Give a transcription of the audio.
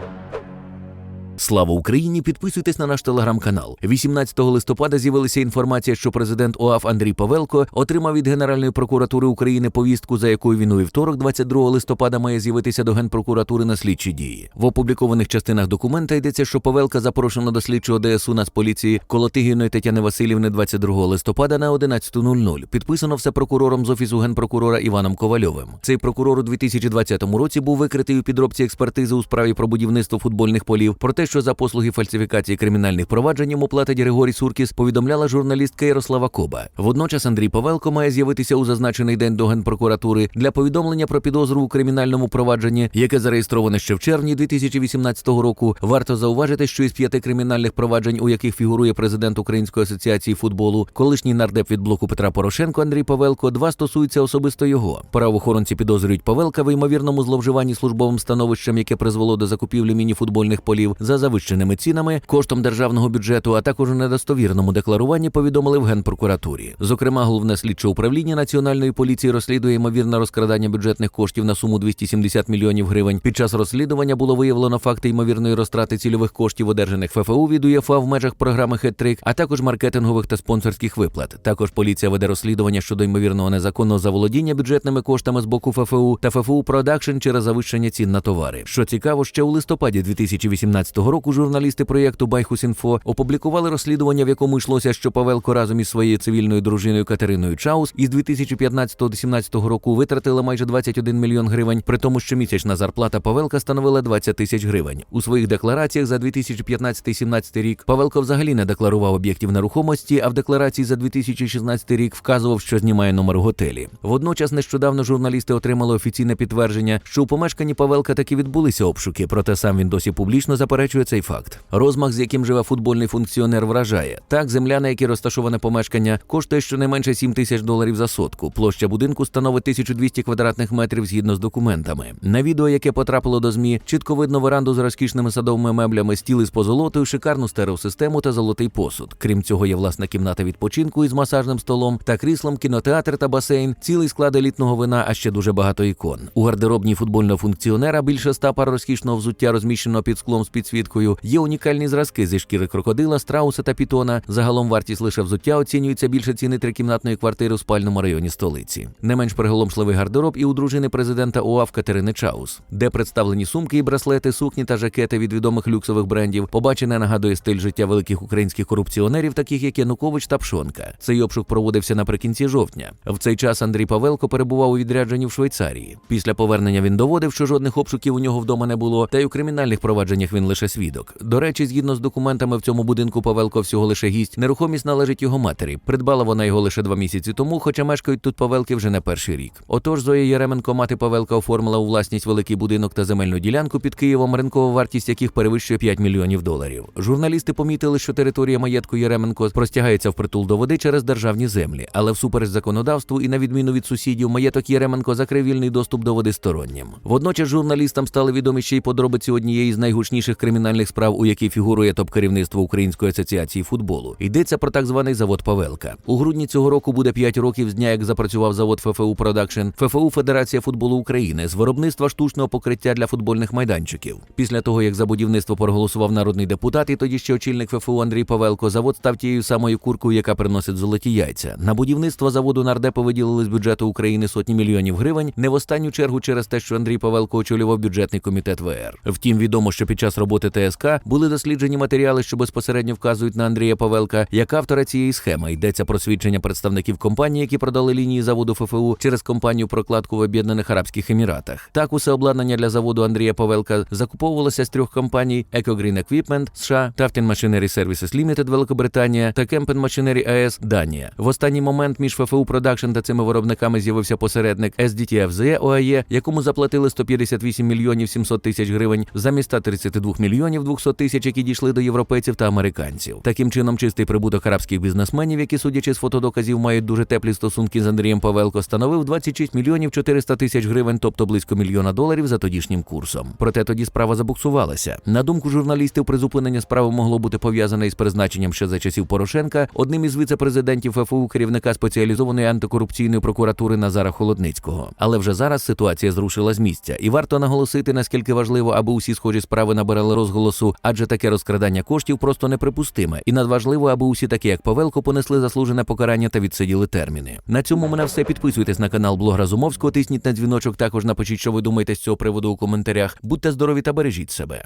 thank you Слава Україні! Підписуйтесь на наш телеграм-канал. 18 листопада з'явилася інформація, що президент ОАФ Андрій Павелко отримав від Генеральної прокуратури України повістку, за якою він у вівторок, 22 листопада, має з'явитися до генпрокуратури на слідчі дії. В опублікованих частинах документа йдеться, що Павелка запрошено до слідчого ДСУ Нацполіції Колотигіної Тетяни Васильівни 22 листопада на 11.00. Підписано все прокурором з офісу генпрокурора Іваном Ковальовим. Цей прокурор у 2020 році був викритий у підробці експертизи у справі про будівництво футбольних полів. Про що за послуги фальсифікації кримінальних проваджень йому платить Григорій Суркіс, повідомляла журналістка Ярослава Коба. Водночас Андрій Павелко має з'явитися у зазначений день до генпрокуратури для повідомлення про підозру у кримінальному провадженні, яке зареєстроване ще в червні 2018 року. Варто зауважити, що із п'яти кримінальних проваджень, у яких фігурує президент Української асоціації футболу, колишній нардеп від блоку Петра Порошенко Андрій Павелко, два стосуються особисто його. Правоохоронці підозрюють Павелка в ймовірному зловживанні службовим становищем, яке призвело до закупівлі міні-футбольних полів за завищеними цінами коштом державного бюджету, а також у недостовірному декларуванні повідомили в генпрокуратурі. Зокрема, головне слідче управління національної поліції розслідує ймовірне розкрадання бюджетних коштів на суму 270 мільйонів гривень. Під час розслідування було виявлено факти ймовірної розтрати цільових коштів, одержаних ФФУ від УЄФА в межах програми «Хет-трик», а також маркетингових та спонсорських виплат. Також поліція веде розслідування щодо ймовірного незаконного заволодіння бюджетними коштами з боку ФФУ та ФФУ Продакшн через завищення цін на товари. Що цікаво, ще у листопаді 2018 року журналісти проєкту Байхусінфо опублікували розслідування, в якому йшлося, що Павелко разом із своєю цивільною дружиною Катериною Чаус із 2015-2017 року витратила майже 21 мільйон гривень, при тому, що місячна зарплата Павелка становила 20 тисяч гривень. У своїх деклараціях за 2015-2017 рік Павелко взагалі не декларував об'єктів нерухомості, а в декларації за 2016 рік вказував, що знімає номер готелі. Водночас нещодавно журналісти отримали офіційне підтвердження, що у помешканні Павелка таки відбулися обшуки, проте сам він досі публічно заперечує цей факт. Розмах, з яким живе футбольний функціонер, вражає. Так, земля, на якій розташоване помешкання, коштує щонайменше 7 тисяч доларів за сотку. Площа будинку становить 1200 квадратних метрів згідно з документами. На відео, яке потрапило до змі, чітко видно веранду з розкішними садовими меблями, стіли з позолотою, шикарну стереосистему та золотий посуд. Крім цього, є власна кімната відпочинку із масажним столом та кріслом, кінотеатр та басейн, цілий склад елітного вина, а ще дуже багато ікон. У гардеробній футбольного функціонера більше ста пар розкішного взуття, розміщеного під склом з підсвіткою. Є унікальні зразки зі шкіри крокодила, страуса та пітона. Загалом вартість лише взуття оцінюється більше ціни трикімнатної квартири у спальному районі столиці. Не менш приголомшливий гардероб і у дружини президента ОАФ Катерини Чаус, де представлені сумки і браслети, сукні та жакети від відомих люксових брендів. Побачене нагадує стиль життя великих українських корупціонерів, таких як Янукович та Пшонка. Цей обшук проводився наприкінці жовтня. В цей час Андрій Павелко перебував у відрядженні в Швейцарії. Після повернення він доводив, що жодних обшуків у нього вдома не було, та й у кримінальних провадженнях він лише свідок. До речі, згідно з документами в цьому будинку Павелко всього лише гість. Нерухомість належить його матері. Придбала вона його лише два місяці тому, хоча мешкають тут Павелки вже не перший рік. Отож, Зоя Єременко, мати Павелка, оформила у власність великий будинок та земельну ділянку під Києвом, ринкова вартість яких перевищує 5 мільйонів доларів. Журналісти помітили, що територія маєтку Єременко простягається впритул до води через державні землі, але всупереч законодавству і на відміну від сусідів, маєток Єременко закрив вільний доступ до води стороннім. Водночас журналістам стали відомі ще й подробиці однієї з найгучніших кримінальних справ, у якій фігурує топ-керівництво Української асоціації футболу. Йдеться про так званий завод Павелка. У грудні цього року буде 5 років з дня, як запрацював завод ФФУ Продакшн, ФФУ Федерація футболу України з виробництва штучного покриття для футбольних майданчиків. Після того, як за будівництво проголосував народний депутат, і тоді ще очільник ФФУ Андрій Павелко, завод став тією самою куркою, яка приносить золоті яйця. На будівництво заводу нардепи виділили з бюджету України сотні мільйонів гривень, не в останню чергу через те, що Андрій Павелко очолював бюджетний комітет ВР. Втім, відомо, що під час роботи ТСК були досліджені матеріали, що безпосередньо вказують на Андрія Павелка як автора цієї схеми. Йдеться про свідчення представників компанії, які продали лінії заводу ФФУ через компанію прокладку в Об'єднаних Арабських Еміратах. Так, усе обладнання для заводу Андрія Павелка закуповувалося з трьох компаній: EcoGreen Equipment США, Taftin Machinery Services Limited Великобританія та Kempen Machinery AS Данія. В останній момент між ФФУ Production та цими виробниками з'явився посередник SDTFZ OAE, якому заплатили 158 мільйонів 700 тисяч гривень замість 132 мільйонів мільйонів 200 тисяч, які дійшли до європейців та американців. Таким чином, чистий прибуток арабських бізнесменів, які, судячи з фотодоказів, мають дуже теплі стосунки з Андрієм Павелко, становив 26 мільйонів 400 тисяч гривень, тобто близько мільйона доларів за тодішнім курсом. Проте тоді справа забуксувалася. На думку журналістів, призупинення справи могло бути пов'язане із призначенням ще за часів Порошенка одним із віце-президентів ФФУ керівника спеціалізованої антикорупційної прокуратури Назара Холодницького. Але вже зараз ситуація зрушила з місця, і варто наголосити, наскільки важливо, аби усі схожі справи набирали розголосу, адже таке розкрадання коштів просто неприпустиме. І надважливо, аби усі такі, як Павелко, понесли заслужене покарання та відсиділи терміни. На цьому мене все. Підписуйтесь на канал Блог Разумовського, тисніть на дзвіночок. Також напишіть, що ви думаєте з цього приводу у коментарях. Будьте здорові та бережіть себе.